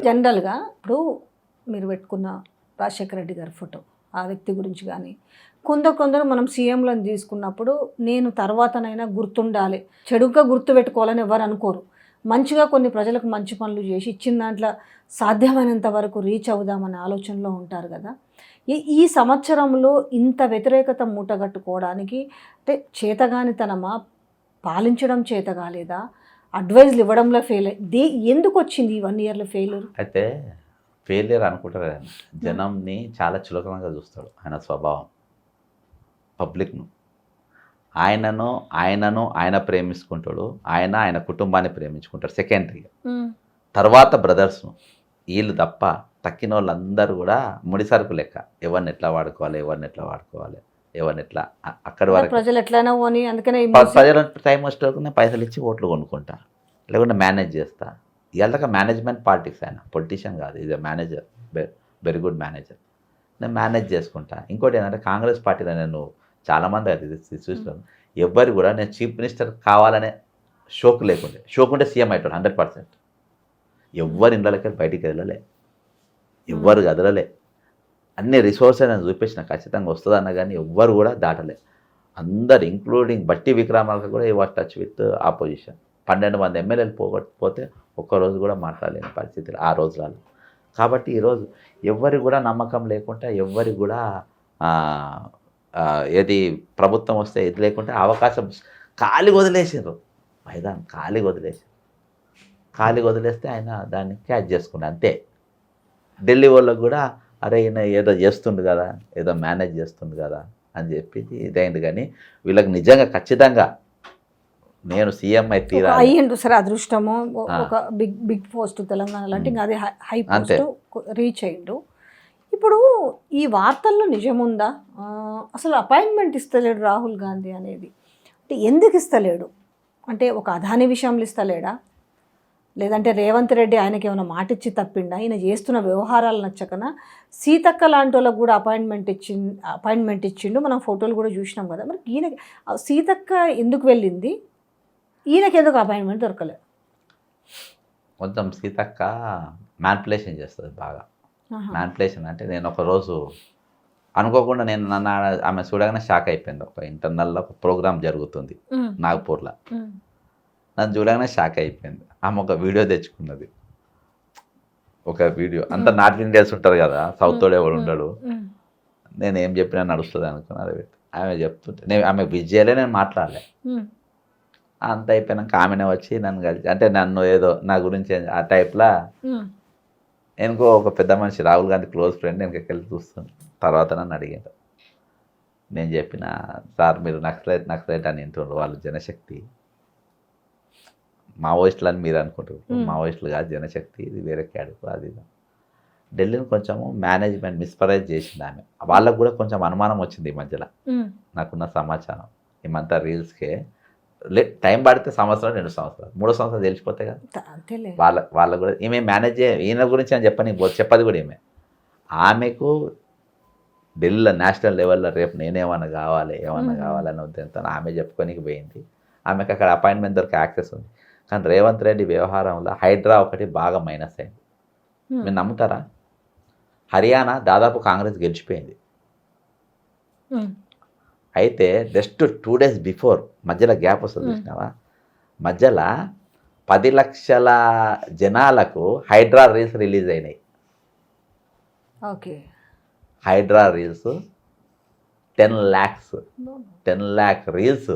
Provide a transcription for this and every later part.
జనరల్గా ఇప్పుడు మీరు పెట్టుకున్న రాజశేఖర రెడ్డి గారి ఫోటో ఆ వ్యక్తి గురించి కానీ కొందరు కొందరు మనం సీఎంలను తీసుకున్నప్పుడు నేను తర్వాతనైనా గుర్తుండాలి. చెడుగా గుర్తు పెట్టుకోవాలని ఎవరు అనుకోరు. మంచిగా కొన్ని ప్రజలకు మంచి పనులు చేసి ఇచ్చిన దాంట్లో సాధ్యమైనంత వరకు రీచ్ అవుదామనే ఆలోచనలో ఉంటారు కదా. ఈ ఈ సంవత్సరంలో ఇంత వ్యతిరేకత మూటగట్టుకోవడానికి అంటే చేతగానితనమా? పాలించడం చేత కాలేదా అడ్వైజ్లు ఇవ్వడంలో ఫెయిల్ దే ఎందుకు వచ్చింది ఈ వన్ ఇయర్లో ఫెయిల్యూర్ అయితే ఫెయిలియర్ అనుకుంటారు ఆయన జనంని చాలా చులకనగా చూస్తాడు ఆయన స్వభావం. పబ్లిక్ను ఆయనను ఆయనను ఆయన ప్రేమించుకుంటాడు ఆయన ఆయన కుటుంబాన్ని ప్రేమించుకుంటాడు సెకండరీగా తర్వాత బ్రదర్స్ను వీళ్ళు తప్ప తక్కిన వాళ్ళందరూ కూడా ముడి సరుకు లెక్క. ఎవరిని ఎట్లా వాడుకోవాలి ఎవరిని ఎట్లా వాడుకోవాలి? ఎవరిని ఎట్లా? అక్కడి వరకు ప్రజలు పోని అందుకనే ప్రజల టైం వచ్చేటప్పుడు నేను పైసలు ఇచ్చి ఓట్లు కొనుక్కుంటా. లేకుంటే మేనేజ్ చేస్తా. ఇవాళ మేనేజ్మెంట్ పాలిటిక్స్ ఆయన. పొలిటీషియన్ కాదు. ఇది మేనేజర్. Very good manager. నేను మేనేజ్ చేసుకుంటా. ఇంకోటి ఏంటంటే కాంగ్రెస్ పార్టీలో నేను చాలామంది అది చూసినాను ఎవ్వరు కూడా నేను చీఫ్ మినిస్టర్ కావాలనే షోక్ లేకుండే. షోక్ ఉంటే సీఎం అవుతాడు హండ్రెడ్ పర్సెంట్. ఎవ్వరు ఇండ్లకి బయటికి వెళ్ళలే. ఎవ్వరు కదలలే. అన్ని రిసోర్సెస్ అని చూపించిన ఖచ్చితంగా వస్తుందన్న కానీ ఎవ్వరు కూడా దాటలే. అందరు ఇంక్లూడింగ్ బట్టి విక్రమాలకు కూడా ఈ వాస్ టచ్ విత్ ఆపోజిషన్ పన్నెండు మంది ఎమ్మెల్యేలు పోగొట్టకపోతే ఒక్కరోజు కూడా మాట్లాడలేని పరిస్థితులు ఆ రోజులలో. కాబట్టి ఈరోజు ఎవ్వరికి కూడా నమ్మకం లేకుండా ఎవ్వరికి కూడా ఏది ప్రభుత్వం వస్తే ఇది లేకుంటే అవకాశం ఖాళీ వదిలేసారు మైదానం ఖాళీ వదిలేసారు ఖాళీ వదిలేస్తే ఆయన దాన్ని క్యాచ్ చేసుకున్నాడు. అంతే. ఢిల్లీ వాళ్ళకు కూడా అరే ఈయన ఏదో చేస్తుండు కదా ఏదో మేనేజ్ చేస్తుండు కదా అని చెప్పి ఇదైంది. కానీ వీళ్ళకి నిజంగా ఖచ్చితంగా నేను సీఎం అయితే తీరా అయ్యిండు సరే అదృష్టము. ఒక బిగ్ బిగ్ పోస్ట్ తెలంగాణ లాంటి ఇంకా అదే హై. పోస్ట్ రీచ్ అయ్యిండు. ఇప్పుడు ఈ వార్తల్లో నిజముందా అసలు అపాయింట్మెంట్ ఇస్తలేడు రాహుల్ గాంధీ అనేది. అంటే ఎందుకు ఇస్తలేడు? అంటే ఒక అదాని విషయంలో ఇస్తలేడా? లేదంటే రేవంత్ రెడ్డి ఆయనకి ఏమైనా మాట ఇచ్చి తప్పిండా? ఈయన చేస్తున్న వ్యవహారాలు నచ్చకనా? సీతక్క లాంటి వాళ్ళకు కూడా అపాయింట్మెంట్ ఇచ్చి అపాయింట్మెంట్ ఇచ్చిండు. మనం ఫోటోలు కూడా చూసినాం కదా. మరి ఈయన సీతక్క ఎందుకు వెళ్ళింది? ఈయనకి ఎందుకు అపాయింట్మెంట్ దొరకలేదు కొంచెం సీతక్క మ్యాన్పులేషన్ చేస్తుంది బాగా. మ్యాన్పులేషన్ అంటే నేను ఒక రోజు అనుకోకుండా నేను నన్ను ఆమె చూడగానే షాక్ అయిపోయింది. ఒక ఇంటర్నల్లో ఒక ప్రోగ్రామ్ జరుగుతుంది నాగ్పూర్లో. నన్ను చూడగానే షాక్ అయిపోయింది. ఆమె ఒక వీడియో తెచ్చుకున్నది. ఒక వీడియో అంత నార్త్ ఇండియన్స్ ఉంటారు కదా సౌత్ వాడు ఎవడు ఉండడు. నేను ఏం చెప్పినా నడుస్తుంది అనుకున్నా అది పెట్టి. ఆమె చెప్తుంటే నేను ఆమె విజయలే నేను మాట్లాడలే. అంత అయిపోయినాక ఆమెనే వచ్చి నన్ను కలిసి అంటే నన్ను ఏదో నా గురించి ఆ టైప్లా ఇంకో ఒక పెద్ద మనిషి రాహుల్ గాంధీ క్లోజ్ ఫ్రెండ్ నేను వెళ్ళి చూస్తాను తర్వాత నన్ను అడిగాడు. నేను చెప్పిన సార్ మీరు నక్సలైట్ నక్సలైట్ అని వింటుండ్రు వాళ్ళు జనశక్తి. మావోయిస్టులు అని మీరు అనుకుంటారు. మావోయిస్టులు కాదు జనశక్తి ఇది వేరే క్యాడకు అది. ఢిల్లీని కొంచెము మేనేజ్మెంట్ మిస్పరైజ్ చేసింది ఆమె. వాళ్ళకు కూడా కొంచెం అనుమానం వచ్చింది ఈ మధ్యలో. నాకున్న సమాచారం. ఏమంతా రీల్స్కే. టైం పడితే సంవత్సరం రెండు సంవత్సరాలు. మూడో సంవత్సరాలు తెలిసిపోతాయి కదా. వాళ్ళ వాళ్ళ కూడా ఈమె మేనేజ్ ఈయన గురించి అని చెప్పని చెప్పదు కూడా ఈమె. ఆమెకు ఢిల్లీలో నేషనల్ లెవెల్లో రేపు నేనేమన్నా కావాలి ఏమన్నా. కావాలనే ఉద్దేశంతో ఆమె చెప్పుకోనికి పోయింది. ఆమెకు అక్కడ అపాయింట్మెంట్ దొరికే యాక్సెస్ ఉంది. కానీ రేవంత్ రెడ్డి వ్యవహారంలో హైడ్రా ఒకటి బాగా మైనస్ అయింది. మీరు నమ్ముతారా? హర్యానా దాదాపు కాంగ్రెస్ గెలిచిపోయింది. అయితే జస్ట్ టూ డేస్ బిఫోర్ మధ్యలో గ్యాప్ వస్తుంది. చూసినావా? మధ్యలో పది లక్షల జనాలకు హైడ్రా రీల్స్ రిలీజ్ అయినాయి. Okay. HYDRAA reels ten lakhs ten lakh reels.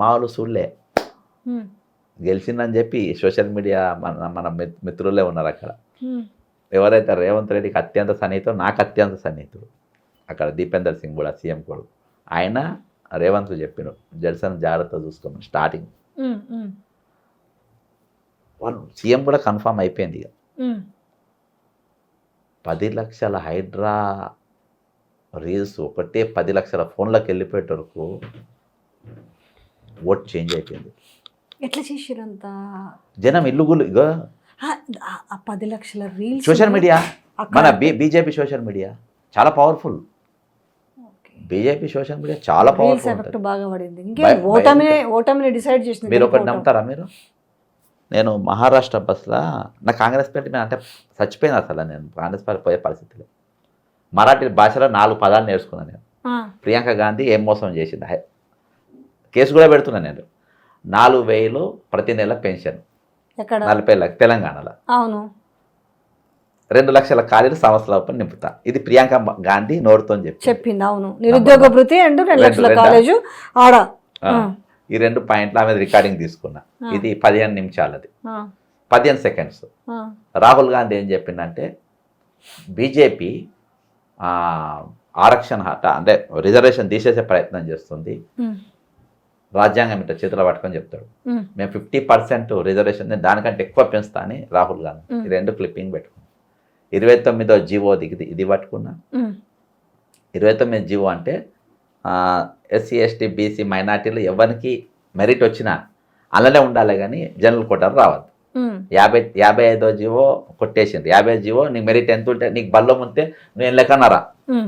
మామూలు చూడలే. గెలిచిందని చెప్పి సోషల్ మీడియా మన మన మిత్- మిత్రులే ఉన్నారు అక్కడ. ఎవరైతే రేవంత్ రెడ్డికి అత్యంత సన్నిహితుడు నాకు అత్యంత సన్నిహితుడు. అక్కడ దీపేందర్ సింగ్ కూడా సీఎం కొడుకు. ఆయన రేవంత్ చెప్పిన జడ్సన్ జాగ్రత్త చూసుకోమని స్టార్టింగ్. వాళ్ళు సీఎం కూడా కన్ఫామ్ అయిపోయింది ఇక. పది లక్షల హైడ్రా రీల్స్ ఒకటే పది లక్షల ఫోన్లోకి వెళ్ళిపోయేట వరకు ఓట్ చేంజ్ అయిపోయింది. ఎట్లా చేసిరంత? జనం ఇల్లు గుళ్ళు ఇగో పది లక్షల రీల్స్ సోషల్ మీడియా. మన బీజేపీ సోషల్ మీడియా చాలా పవర్ఫుల్. బీజేపీ సోషల్ మీడియా చాలా పవర్ఫుల్ బాగా పడింది. భయ- ఓటమిని డిసైడ్ చేసింది మీరు ఒకటి ఓటమి. నమ్ముతారా మీరు? నేను మహారాష్ట్ర బస్సులో నా కాంగ్రెస్ పార్టీ మీద అంటే చచ్చిపోయింది అసలు నేను కాంగ్రెస్ పార్టీ పోయే పరిస్థితిలో మరాఠీ భాషలో నాలుగు పదాలు నేర్చుకున్నాను నేను. ప్రియాంక గాంధీ ఏం మోసం చేసింది? కేసు కూడా పెడుతున్నాను నేను. నాలుగు వేలు ప్రతి నెల పెన్షన్. నలభై లక్ష తెలంగాణలో. అవును. రెండు లక్షల ఖాళీలు సంవత్సరాల నింపుతా. ఇది ప్రియాంక గాంధీ నోరుతో చెప్పి చెప్పింది. అవును. నిరుద్యోగ భృతి అండ్ రెండు లక్షల? కాలేజు ఆడ. ఈ రెండు పాయింట్ల ఆమె రికార్డింగ్ తీసుకున్నా. ఇది పదిహేను నిమిషాలది పదిహేను సెకండ్స్. రాహుల్ గాంధీ ఏం చెప్పిందంటే బీజేపీ ఆరక్షణ అంటే రిజర్వేషన్ తీసేసే ప్రయత్నం చేస్తుంది. రాజ్యాంగం ఇట్లా చేతిలో పట్టుకొని చెప్తాడు. మేము ఫిఫ్టీ పర్సెంట్ రిజర్వేషన్ దానికంటే ఎక్కువ పెంచుతా అని రాహుల్ గాంధీ రెండు క్లిప్పింగ్ పెట్టుకున్నా. ఇరవై తొమ్మిదో జీవో దిగి ఇది పట్టుకున్నా. ఇరవై తొమ్మిది జీవో అంటే ఎస్సీ ఎస్టీ బీసీ మైనార్టీలు ఎవరికి మెరిట్ వచ్చినా అలానే ఉండాలి కానీ జనరల్ కోటాలు రావద్దు. యాభై యాభై ఐదో జీవో కొట్టేసింది. యాభై జీవో నీకు మెరిట్ ఎంత ఉంటే నీకు బల్లో ఉంటే నువ్వు ఏం లెక్కన రా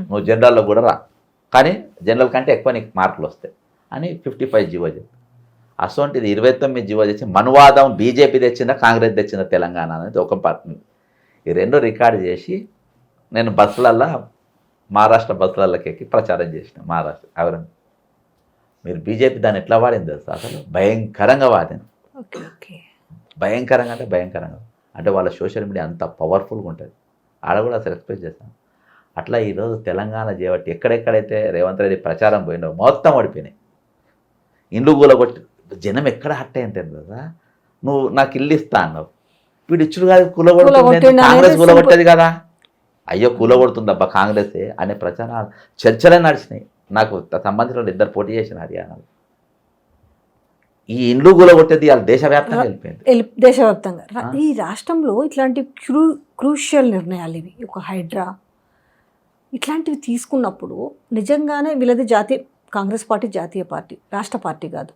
నువ్వు జనరల్లో కూడా రా. కానీ జనరల్ కంటే ఎక్కువ నీకు మార్కులు వస్తాయి. అని ఫిఫ్టీ ఫైవ్ జీవో చెప్పి. అసోంటిది ఇరవై తొమ్మిది జీవో తెచ్చి మనువాదం బీజేపీ తెచ్చిందా కాంగ్రెస్ తెచ్చిందా తెలంగాణ అనేది ఒక పార్టీ ఈ రెండు రికార్డు చేసి నేను బస్సులల్లో మహారాష్ట్ర బస్సులలోకి ఎక్కి ప్రచారం చేసిన మహారాష్ట్ర ఎవరైనా మీరు బీజేపీ దాన్ని ఎట్లా వాడింది తెలుసా? అసలు భయంకరంగా వాడింది ఓకే ఓకే. భయంకరంగా అంటే భయంకరంగా. అంటే వాళ్ళ సోషల్ మీడియా అంత పవర్ఫుల్గా ఉంటుంది. ఆడ కూడా అసలు ఎక్స్పెక్ట్ చేస్తాను అట్లా ఈరోజు తెలంగాణ చేయబట్టి ఎక్కడెక్కడైతే రేవంత్ రెడ్డి ప్రచారం పోయిందో మొత్తం ఓడిపోయినాయి. ఇండ్లు కూలగొట్టి జనం ఎక్కడ హట్ అయింది కదా నువ్వు నాకు ఇల్లు ఇస్తా అన్నావు. వీడు ఇచ్చుడు కాదు కూలగొడుతుంది కాంగ్రెస్ కూలగొట్టేది కదా? అయ్యో కూలగొడుతుందబ్బా కాంగ్రెసే అనే ప్రచారాలు చర్చలే నడిచినాయి. నాకు సంబంధించిన ఇద్దరు పోటీ చేసిన హర్యానాలో. ఈ ఇండ్లు కూలగొట్టేది వాళ్ళ దేశవ్యాప్తంగా వెళ్ళిపోయింది. దేశవ్యాప్తంగా. ఈ రాష్ట్రంలో ఇట్లాంటి క్రూ క్రూషియల్ నిర్ణయాలు ఇవి. ఒక హైడ్రా. ఇట్లాంటివి తీసుకున్నప్పుడు నిజంగానే వీళ్ళది జాతీయ కాంగ్రెస్ పార్టీ జాతీయ పార్టీ రాష్ట్ర పార్టీ కాదు.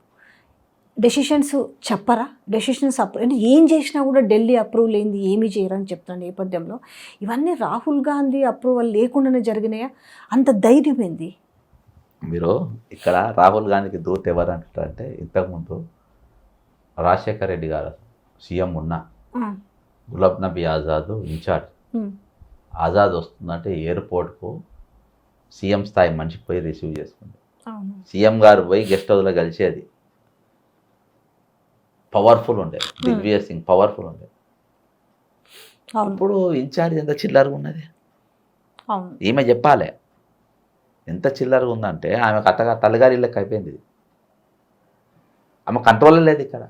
డెసిషన్స్ చెప్పరా? డెసిషన్స్ అప్రూవ్ అంటే ఏం చేసినా కూడా ఢిల్లీ అప్రూవల్ అయింది ఏమీ చేయరని చెప్తున్న నేపథ్యంలో ఇవన్నీ రాహుల్ గాంధీ అప్రూవల్ లేకుండానే జరిగినాయా? అంత ధైర్యం ఏంది? మీరు ఇక్కడ రాహుల్ గాంధీకి దూత్ ఎవరు అంటారంటే ఇంతకుముందు రాజశేఖర రెడ్డి గారు సీఎం ఉన్న గులాబ్ నబీ ఆజాద్ ఇన్ఛార్జ్ ఆజాద్ వస్తుందంటే ఎయిర్పోర్ట్కు సీఎం స్థాయి మనిషి పోయి రిసీవ్ చేసుకుంది. సీఎం గారు పోయి గెస్ట్ హౌస్లో కలిసేది. పవర్ఫుల్ ఉండే. దిగ్విజయ్ సింగ్ పవర్ఫుల్ ఉండే. ఇప్పుడు ఇన్ఛార్జ్ ఎంత చిల్లరగా ఉన్నది? ఈమె చెప్పాలి. ఎంత చిల్లరగా ఉందంటే ఆమె కథగా తల్లిగారి ఇళ్ళకి అయిపోయింది ఇది. ఆమె కంట్రోల్ లేదు ఇక్కడ.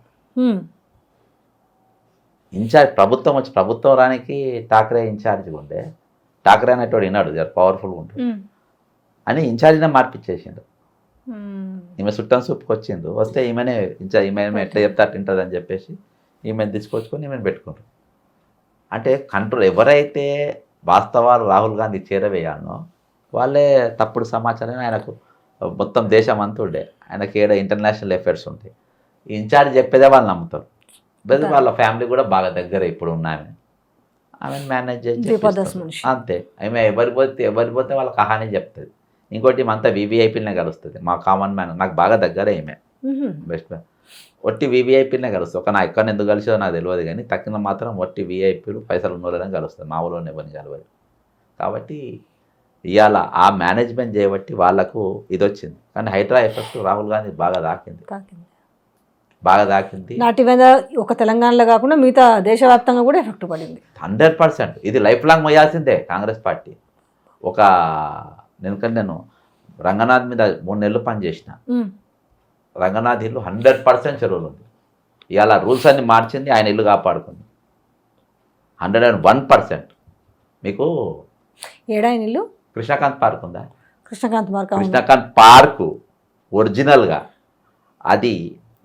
ఇన్ఛార్జ్ ప్రభుత్వం వచ్చి ప్రభుత్వం రానికి ఠాకరే ఇన్ఛార్జ్గా ఉండే. ఠాకరే అనేటోడు విన్నాడు పవర్ఫుల్గా ఉంటుంది అని ఇన్ఛార్జినే మార్పిచ్చేసిండు. ఈమె చుట్టం సూపుకి వచ్చిండు వస్తే ఈమెనే ఇన్ఛార్జ్ ఈమె ఎట్లా చెప్తే ఉంటుంది అని చెప్పేసి ఈమెను తీసుకొచ్చుకొని ఈమెను పెట్టుకుంటారు. అంటే కంట్రోల్ ఎవరైతే వాస్తవాలు రాహుల్ గాంధీ చేరవేయాలనో వాళ్ళే తప్పుడు సమాచారం ఆయనకు మొత్తం దేశం అంతా ఉండే. ఆయనకి ఏడ ఇంటర్నేషనల్ ఎఫైర్స్ ఉంటాయి. ఇన్ఛార్జ్ చెప్పేదే వాళ్ళు నమ్ముతారు. బట్ అంతే. వాళ్ళ ఫ్యామిలీ కూడా బాగా దగ్గర ఇప్పుడు ఉన్న ఆమె. ఆమెను మేనేజ్ చేసి. అంతే. ఆమె ఎవరి పోతే ఎవరి పోతే వాళ్ళ కహానీ చెప్తుంది. ఇంకోటి అంతా వీవీఐపీలనే కలుస్తుంది. మా కామన్ మ్యాన్ నాకు బాగా దగ్గరే ఉహుం. బెస్ట్ మ్యాన్ ఒట్టి వీవీఐపీలనే కలుస్తుంది. ఒక నా ఎక్కడ ఎందుకు కలిసో నాకు తెలియదు కానీ తక్కిన మాత్రం ఒట్టి వీఐపీలు పైసలు ఉన్న వాళ్ళనే కలుస్తుంది. మా ఊళ్ళోనే పని కలవదు. కాబట్టి ఇవాళ ఆ మేనేజ్మెంట్ చేయబట్టి వాళ్ళకు ఇది వచ్చింది కానీ హైడ్రా ఎఫెక్ట్ రాహుల్ గాంధీ బాగా దాకింది. బాగా దాకింది నాటి మీద ఒక తెలంగాణలో కాకుండా మిగతా దేశవ్యాప్తంగా కూడా ఎఫెక్ట్ పడింది. Hundred percent. ఇది లైఫ్ లాంగ్ మొయ్యాల్సిందే కాంగ్రెస్ పార్టీ. ఒక ఎందుకంటే నేను రంగనాథ్ మీద మూడు నెలలు పనిచేసిన. రంగనాథ్ ఇల్లు హండ్రెడ్ పర్సెంట్ చెరువులు ఉంది ఇవాళ రూల్స్ అన్ని మార్చింది ఆయన ఇల్లు కాపాడుకుంది. Hundred and one percent. మీకు ఏడాయి నీళ్ళు కృష్ణకాంత్ పార్క్ ఉందా? కృష్ణకాంత్ ఉంది. కృష్ణకాంత్ పార్కు ఒరిజినల్గా అది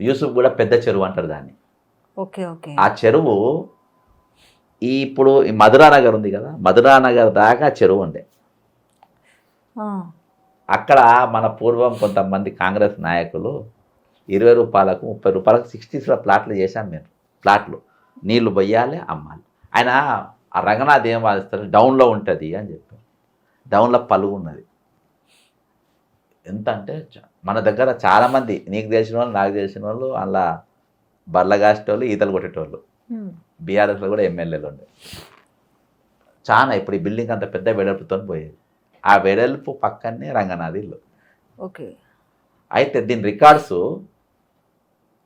యూసుఫ్ కూడా పెద్ద చెరువు అంటారు దాన్ని. Okay okay. ఆ చెరువు ఈ ఇప్పుడు ఈ మధురా నగర్ ఉంది కదా మధురా నగర్ దాకా చెరువు ఉండే. అక్కడ మన పూర్వం కొంతమంది కాంగ్రెస్ నాయకులు ఇరవై రూపాయలకు ముప్పై రూపాయలకు సిక్స్టీస్లో ప్లాట్లు చేశాం మేము. ప్లాట్లు. నీళ్ళు పొయ్యాలి అమ్మాలి. ఆయన ఆ రంగనాథ్ ఏం వాదిస్తారు డౌన్లో ఉంటుంది అని చెప్పారు. డౌన్లో పలుగు ఉన్నది. ఎంత అంటే మన దగ్గర చాలామంది నీకు తెలిసిన వాళ్ళు నాకు తెలిసిన వాళ్ళు అలా బర్ల కాసేటోళ్ళు ఈతలు కొట్టేటోళ్ళు. బీఆర్ఎస్లో కూడా ఎమ్మెల్యేలు ఉండే. చాలా ఇప్పుడు ఈ బిల్డింగ్ అంత పెద్ద వెడల్పుతో పోయేది. ఆ వెడల్పు పక్కనే రంగనాథ్ ఇల్లు. ఓకే. అయితే దీని రికార్డ్స్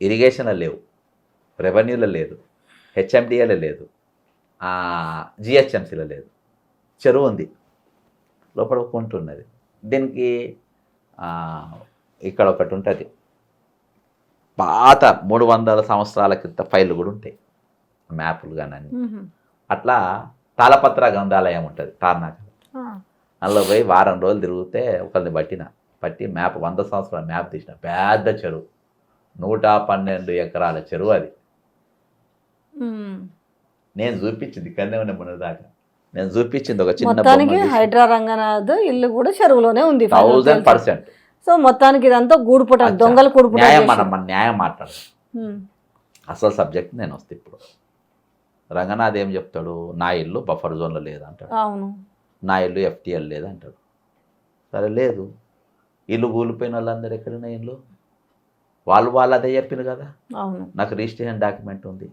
ఇరిగేషన్లో లేవు. రెవెన్యూలో లేదు. హెచ్ఎండిఏలో లేదు. జిహెచ్ఎంసీలో లేదు. చెరువు ఉంది. లోపల ఒక కుంట ఉన్నది. దీనికి ఇక్కడ ఒకటి ఉంటుంది. పాత మూడు వందల సంవత్సరాల క్రితం ఫైళ్ళు కూడా ఉంటాయి. మ్యాపులు కానీ. అట్లా తాళపత్ర గ్రంథాలయం ఉంటుంది. తార్నాక. అందులో పోయి వారం రోజులు తిరిగితే ఒకరిని పట్టిన. పట్టి మ్యాప్ వంద సంవత్సరాల మ్యాప్ తీసిన. పెద్ద చెరువు. నూట పన్నెండు ఎకరాల చెరువు అది. నేను చూపించింది ఇక్కడనే ఉన్న మొన్న దాకా. నేను చూపించింది ఒక చిన్న హైడ్రా రంగనాథ్ ఇల్లు కూడా చెరువులోనే ఉంది థౌజండ్ పర్సెంట్ సో మొత్తానికి ఇదంతా గూడుపుట. దొంగలు కూడుపుట న్యాయం మనం న్యాయం మాట్లాడదు ఉమ్. అసలు సబ్జెక్ట్ నేను వస్తే ఇప్పుడు. రంగనాథ్ ఏం చెప్తాడు? నా ఇల్లు బఫర్ జోన్లో లేదంటాడు. అవును. నా ఇల్లు ఎఫ్టీఎల్ లేదంటాడు. సరే లేదు. ఇల్లు కూలిపోయిన వాళ్ళందరూ ఎక్కడున్న ఇల్లు వాళ్ళు వాళ్ళు అదే చెప్పిన కదా. నాకు రిజిస్ట్రేషన్ డాక్యుమెంట్ ఉంది.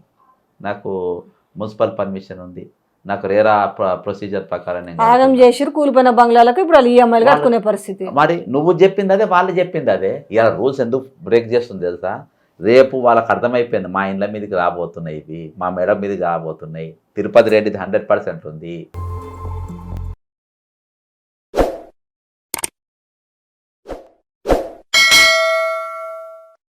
నాకు మున్సిపల్ పర్మిషన్ ఉంది. నాకు రేరా ప్ర- ప్రొసీజర్ ప్రకారం ఆగం. చేసిరు కూలిపోయిన బంగ్లాలకు ఇప్పుడు ఈఎంఐలు కట్టుకునే పరిస్థితి. మరి నువ్వు చెప్పింది అదే వాళ్ళు చెప్పింది అదే. ఇలా రూల్స్ ఎందుకు బ్రేక్ చేస్తుంది తెలుసా? రేపు వాళ్ళకి అర్థమైపోయింది మా ఇండ్ల మీదకి రాబోతున్నాయి ఇవి మా మెడ మీదకి రాబోతున్నాయి. తిరుపతి రెడ్డిది హండ్రెడ్ పర్సెంట్ ఉంది.